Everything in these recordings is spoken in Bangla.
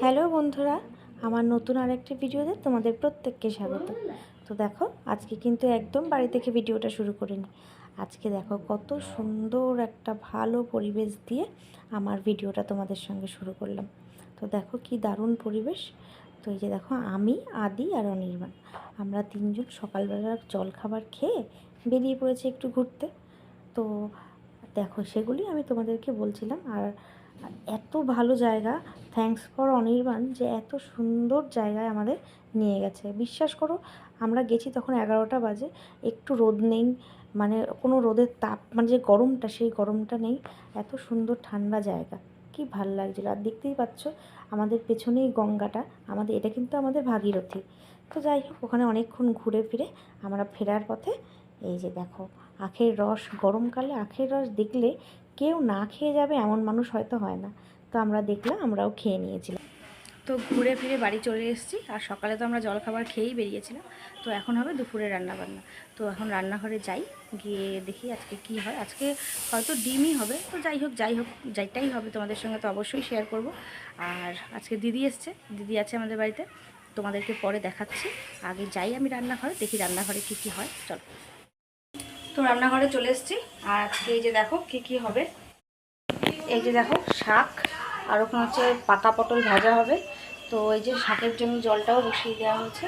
হ্যালো বন্ধুরা, আমার নতুন আরেকটি ভিডিওতে তোমাদের প্রত্যেককে স্বাগত। তো দেখো, আজকে কিন্তু একদম বাড়ি থেকে ভিডিওটা শুরু করিনি। আজকে দেখো কত সুন্দর একটা ভালো পরিবেশ দিয়ে আমার ভিডিওটা তোমাদের সঙ্গে শুরু করলাম। তো দেখো কি দারুণ পরিবেশ। তো এই যে দেখো, আমি, আদি আর অনির্বাণ। আমরা তিনজন সকালবেলার জল খাবার খেয়ে বেরিয়ে পড়েছি একটু ঘুরতে। তো দেখো, সেগুলি আমি তোমাদেরকে বলছিলাম। আর এত ভালো জায়গা। থ্যাঙ্কস ফর অনির্বাণ যে এত সুন্দর জায়গায় আমাদের নিয়ে গেছে। বিশ্বাস করো, আমরা গেছি তখন এগারোটা বাজে। একটু রোদ নেই মানে কোনো রোদের তাপ মানে যে গরমটা, সেই গরমটা নেই। এত সুন্দর ঠান্ডা জায়গা। কি ভালো লাগছিল। আর দেখতেই পাচ্ছ, আমাদের পেছনেই গঙ্গাটা। আমাদের, এটা কিন্তু আমাদের ভাগীরথী। তো যাই হোক, ওখানে অনেকক্ষণ ঘুরে ফিরে আমরা ফেরার পথে, এই যে দেখো, আখের রস, গরমকালে আখের রস দেখলে কেউ না খেয়ে যাবে এমন মানুষ হয়তো হয় না। তো আমরা দেখলাম, আমরাও খেয়ে নিয়েছিলাম। তো ঘুরে ফিরে বাড়ি চলে এসেছি। আর সকালে তো আমরা জলখাবার খেয়েই বেরিয়েছিলাম। তো এখন হবে দুপুরে রান্না বান্না তো এখন রান্নাঘরে যাই, গিয়ে দেখি আজকে কি হয়। আজকে হয়তো ডিমই হবে। তো যাই হোক যাই হোক, যাইটাই হবে তোমাদের সঙ্গে তো অবশ্যই শেয়ার করব। আর আজকে দিদি এসছে। দিদি আছে আমাদের বাড়িতে। তোমাদেরকে পরে দেখাচ্ছি। আগে যাই আমি রান্নাঘরে, দেখি রান্নাঘরে কি কি হয়। চলো। তো রান্নাঘরে চলে এসেছি। আর আজকে এই যে দেখো কি কি হবে। এই যে দেখো শাক, আর ওখানে হচ্ছে পাকা পটল ভাজা হবে। তো এই যে শাকের জন্য জলটাও বসিয়ে দেওয়া হয়েছে।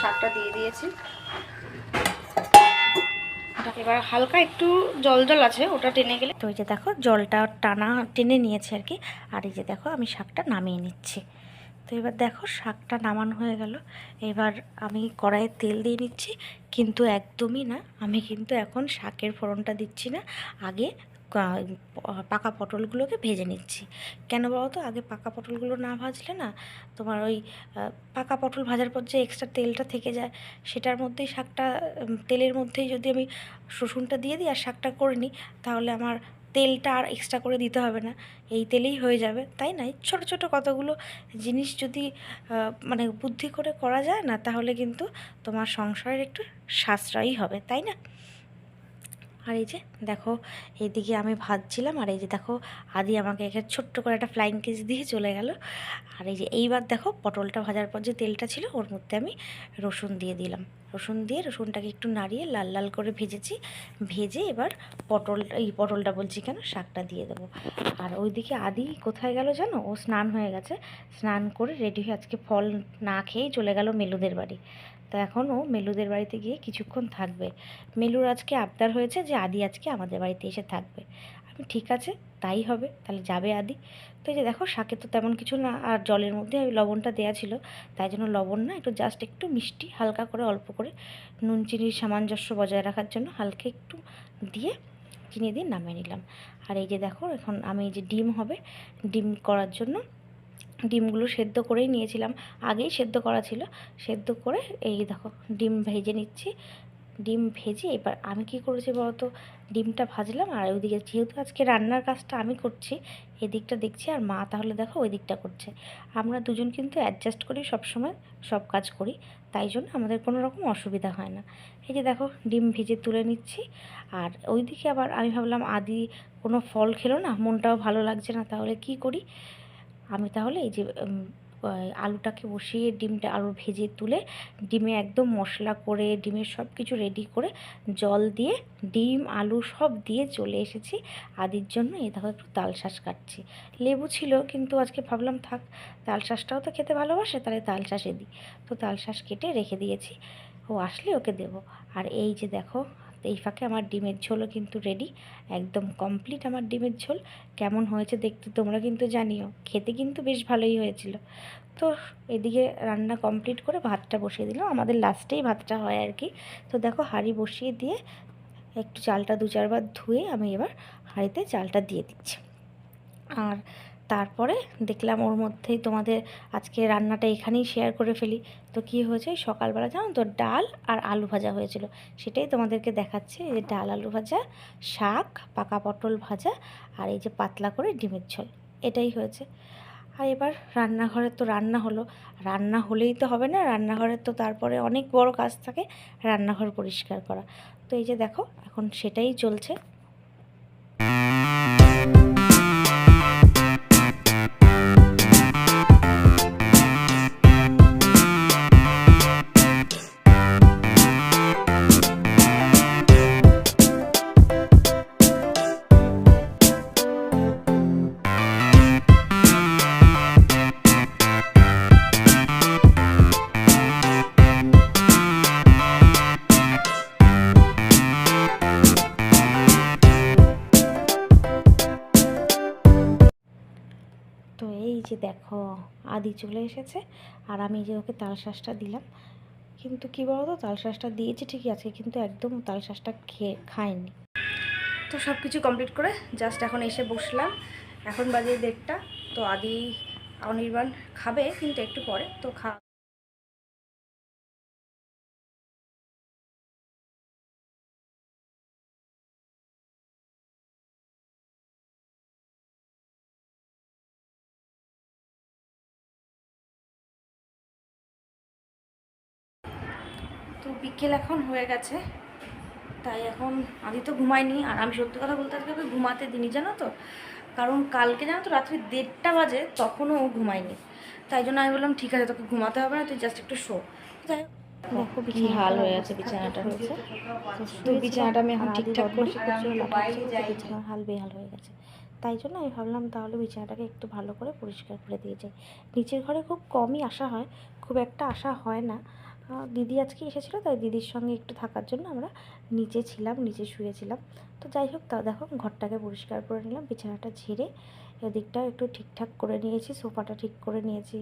শাকটা দিয়ে দিয়েছি। এবার হালকা একটু জল জল আছে, ওটা টেনে গেলে। তো এই যে দেখো, জলটা টানা, টেনে নিয়েছে আর কি। আর এই যে দেখো, আমি শাকটা নামিয়ে নিচ্ছি। তো এবার দেখো, শাকটা নামানো হয়ে গেল। এবার আমি কড়াইয়ে তেল দিয়ে নিচ্ছি, কিন্তু একদমই না। আমি কিন্তু এখন শাকের ফোড়নটা দিচ্ছি না। আগে পাকা পটলগুলোকে ভেজে নিচ্ছি। কেন বলো তো আগে পাকা পটলগুলো না ভাজলে না তোমার ওই পাকা পটল ভাজার পর যে এক্সট্রা তেলটা থেকে যায়, সেটার মধ্যেই শাকটা তেলের মধ্যেই যদি আমি রসুনটা দিয়ে দিই আর শাকটা করে নিই, তাহলে আমার তেলটা আর এক্সট্রা করে দিতে হবে না। এই তেলেই হয়ে যাবে, তাই না? ছোট ছোট কতগুলো জিনিস যদি মানে বুদ্ধি করে করা যায় না, তাহলে কিন্তু তোমার সংসারের একটু সাশ্রয়ী হবে, তাই না? আর এই যে দেখো, এইদিকে আমি ভাজছিলাম আর এই যে দেখো, আদি আমাকে এখানে ছোট্ট করে একটা ফ্লাইং কিস দিয়ে চলে গেল। আর এই যে এইবার দেখো, পটলটা ভাজার পর যে তেলটা ছিল, ওর মধ্যে আমি রসুন দিয়ে দিলাম। রসুন দিয়ে রসুনটাকে একটু নাড়িয়ে লাল লাল করে ভেজেছি। ভেজে এবার পটল, এই পটলটা বলছি কেন, শাকটা দিয়ে দেবো। আর ওইদিকে আদি কোথায় গেল জানো? ও স্নান হয়ে গেছে। স্নান করে রেডি হয়ে আজকে ফল না খেয়েই চলে গেল মেলুদের বাড়ি। তো এখন ও মেলুদের বাড়িতে গিয়ে কিছুক্ষণ থাকবে। মেলুর আজকে আবদার হয়েছে যে আদি আজকে আমাদের বাড়িতে এসে থাকবে। আমি ঠিক আছে, তাই হবে, তাহলে যাবে আদি। তো এই যে দেখো, শাকে তো তেমন কিছু না, আর জলের মধ্যে লবণটা দেওয়া ছিল, তাই জন্য লবণ না, একটু জাস্ট একটু মিষ্টি, হালকা করে অল্প করে নুন চিনির সামঞ্জস্য বজায় রাখার জন্য হালকা একটু দিয়ে চিনি দিয়ে নামিয়ে নিলাম। আর এই যে দেখো, এখন আমি এই যে ডিম হবে, ডিম করার জন্য ডিমগুলো সেদ্ধ করেই নিয়েছিলাম। আগেই সেদ্ধ করা ছিল। সেদ্ধ করে এই দেখো ডিম ভেজে নিচ্ছি। ডিম ভেজে এবার আমি কি করেছি বলতো? ডিমটা ভাজলাম আর ওইদিকে যেহেতু আজকে রান্নার কাজটা আমি করছি, এদিকটা দেখছি আর মা তাহলে দেখো ওই দিকটা করছে। আমরা দুজন কিন্তু অ্যাডজাস্ট করি সবসময় সব কাজ করি। তাই জন্য আমাদের কোনো রকম অসুবিধা হয় না। এই যে দেখো ডিম ভেজে তুলে নিচ্ছি আর ওইদিকে আবার আমি ভাবলাম আদি কোনো ফল খেলো না, মনটাও ভালো লাগছে না, তাহলে কি করি? আমি তাহলে এই যে আলুটাকে বসিয়ে ডিমটা আলু ভেজে তুলে ডিমে একদম মশলা করে, ডিমের সব কিছু রেডি করে জল দিয়ে ডিম, আলু সব দিয়ে চলে এসেছি। আদির জন্য এই দেখো একটু তাল শাঁস কাটছি। লেবু ছিল কিন্তু আজকে ভাবলাম থাক, তাল শাঁসটাও তো খেতে ভালোবাসে, তাহলে তাল শাঁসে দিই। তো তাল শাঁস কেটে রেখে দিয়েছি। ও আসলে ওকে দেবো। আর এই যে দেখো এই ফাঁকে আমার ডিমের ঝোলও কিন্তু রেডি একদম কমপ্লিট আমার ডিমের ঝোল। কেমন হয়েছে দেখতে তোমরা কিন্তু জানিও, খেতে কিন্তু বেশ ভালোই হয়েছিল। তো এদিকে রান্না কমপ্লিট করে ভাতটা বসিয়ে দিলাম, আমাদের লাস্টেই ভাতটা হয় আর কি। তো দেখো হাঁড়ি বসিয়ে দিয়ে একটু চালটা দু চারবার ধুয়ে আমি এবার হাঁড়িতে চালটা দিয়ে দিচ্ছি। আর তারপরে দেখলাম ওর মধ্যেই তোমাদের আজকে রান্নাটা এখানেই শেয়ার করে ফেলি। তো কী হয়েছে? সকালবেলা জানো তো ডাল আর আলু ভাজা হয়েছিল। সেটাই তোমাদেরকে দেখাচ্ছি। এই যে ডাল, আলু ভাজা, শাক, পাকা পটল ভাজা আর এই যে পাতলা করে ডিমের ঝোল। এটাই হয়েছে। আর এবার রান্নাঘরে তো রান্না হলো। রান্না হলেই তো হবে না। রান্নাঘরের তো তারপরে অনেক বড় কাজ থাকে। রান্নাঘর পরিষ্কার করা। তো এই যে দেখো, এখন সেটাই চলছে। যে দেখো, আদি চলে এসেছে। আর আমি যে ওকে তাল তালশ্বাসটা দিলাম, কিন্তু কি বলতো তালশ্বাসটা দিয়েছি ঠিকই আছে, কিন্তু একদম তাল তালশ্বাসটা খেয়ে, খায়নি। তো সব কিছু কমপ্লিট করে জাস্ট এখন এসে বসলাম। এখন বাজে দেড়টা, তো আদি অনির্বাণ খাবে, কিন্তু একটু পরে, তো খা বিকেল এখন হয়ে গেছে। তাই এখন আদি তো ঘুমাইনি। আর আমি সত্যি কথা বলতে আজকে ওকে ঘুমাতে দিইনি জানো তো? কারণ কালকে জানো তো রাত্রি দেড়টা বাজে তখনও ও ঘুমায়নি। তাই জন্য আমি বললাম ঠিক আছে তোকে ঘুমাতে হবে না তুই জাস্ট একটু শো। যাই দেখো কি হাল হয়ে আছে বিছানাটা। হয়েছে? তো বিছানাটা আমি এখন ঠিকঠাক করি বিছানার হাল বেহাল হয়ে গেছে। তাই জন্য আমি ভাবলাম তাহলে বিছানাটাকে একটু ভালো করে পরিষ্কার করে দিয়ে যাই। নিচের ঘরে খুব কমই আসা হয় খুব একটা আসা হয় না। দিদি আজকে এসেছিল, তাই দিদির সঙ্গে একটু থাকার জন্য আমরা নিচে ছিলাম, নিচে শুয়েছিলাম। তো যাই হোক, তা দেখো, ঘরটাকে পরিষ্কার করে নিলাম, বিছানাটা ঝেড়ে এদিকটা একটু ঠিকঠাক করে নিয়েছি, সোফাটা ঠিক করে নিয়েছি,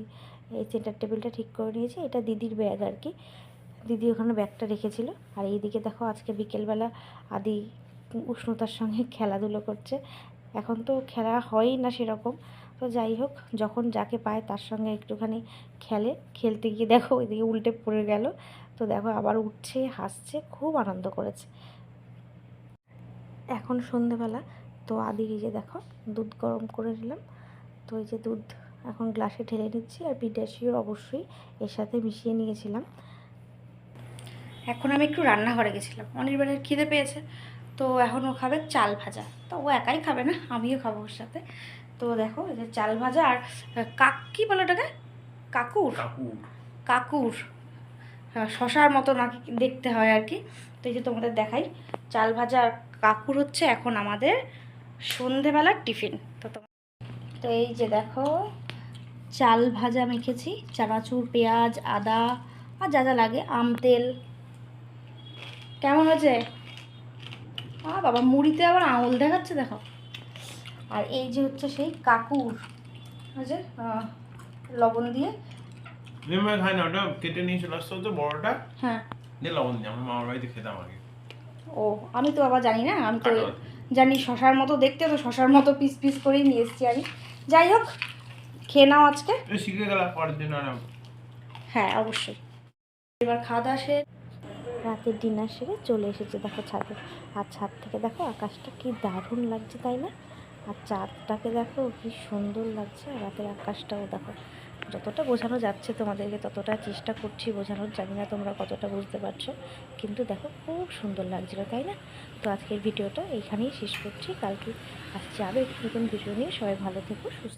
এই সেন্টার টেবিলটা ঠিক করে নিয়েছি, এটা দিদির ব্যাগ আর কি। দিদি ওখানে ব্যাগটা রেখেছিল, আর এইদিকে দেখো, আজকে বিকেলবেলা আদি উষ্ণতার সঙ্গে খেলাধুলো করছে। এখন তো খেলা হয়ই না সেরকম তো যাই হোক, যখন যাকে পায় তার সঙ্গে একটুখানি খেলে। খেলতে গিয়ে দেখো ওইদিকে উল্টে পড়ে গেল। তো দেখো আবার উঠছে, হাসছে, খুব আনন্দ করেছে। এখন সন্ধেবেলা, তো আদির এই যে দেখো দুধ গরম করে নিলাম। তো এই যে দুধ এখন গ্লাসে ঢেলে নিচ্ছি আর পিটাশিও অবশ্যই এর সাথে মিশিয়ে নিয়েছিলাম। এখন আমি একটু রান্নাঘরে গেছিলাম। অনির্বাণের খিদে পেয়েছে, তো এখন ও খাবে চাল ভাজা। তো ও একাই খাবে না, আমিও খাব ওর সাথে। তো দেখো এই যে চাল ভাজা আর কাক কি বলো ওটাকে? কাকুর? কাকুর। হ্যাঁ, শশার মতো নাকি দেখতে হয় আর কি। তো এই যে তোমাদের দেখাই চাল ভাজা আর কাকুর হচ্ছে এখন আমাদের সন্ধেবেলার টিফিন। তো তো এই যে দেখো চাল ভাজা মেখেছি চানাচুর পেঁয়াজ আদা আর যা যা লাগে আম তেল। কেমন হয়েছে? আ বাবা মুড়িতে আবার আঙুল দেখাচ্ছে দেখো। আর এই যে হচ্ছে সেই কাকুর যে লবণ দিয়ে। নিমা খাই না ওটা কেটে নিয়ে চলে আসতো তো বড়টা। হ্যাঁ। দিয়ে লবণ দিয়ে আমার মামার বাড়িতে খেতাম আগে। ও আমি তো আবার জানি না আমি তো জানি শশার মতো দেখতে তো শশার মতো পিস পিস করেই নিয়ে এসেছি আমি। যাই হোক খেয়ে নাও আজকে। শিখে গেলাম পরের দিন আর হ্যাঁ অবশ্যই। এবার খাওয়া দাওয়া সেরে রাতের ডিনার সেরে চলে এসেছে দেখো ছাদে। আর ছাদ থেকে দেখো আকাশটা কি দারুণ লাগছে তাই না? আর চাঁদটাকে দেখো কি সুন্দর লাগছে, আর রাতের আকাশটাও দেখো। যতটা বোঝানো যাচ্ছে তোমাদেরকে, ততটা চেষ্টা করছি বোঝানোর, জানি না তোমরা কতটা বুঝতে পারছ, কিন্তু দেখো খুব সুন্দর লাগছিল, তাই না? তো আজকের ভিডিওটা এইখানেই শেষ করছি, কালকে আসছে আরও একটু নতুন ভিডিও নিয়ে। সবাই ভালো থেকো, সুস্থ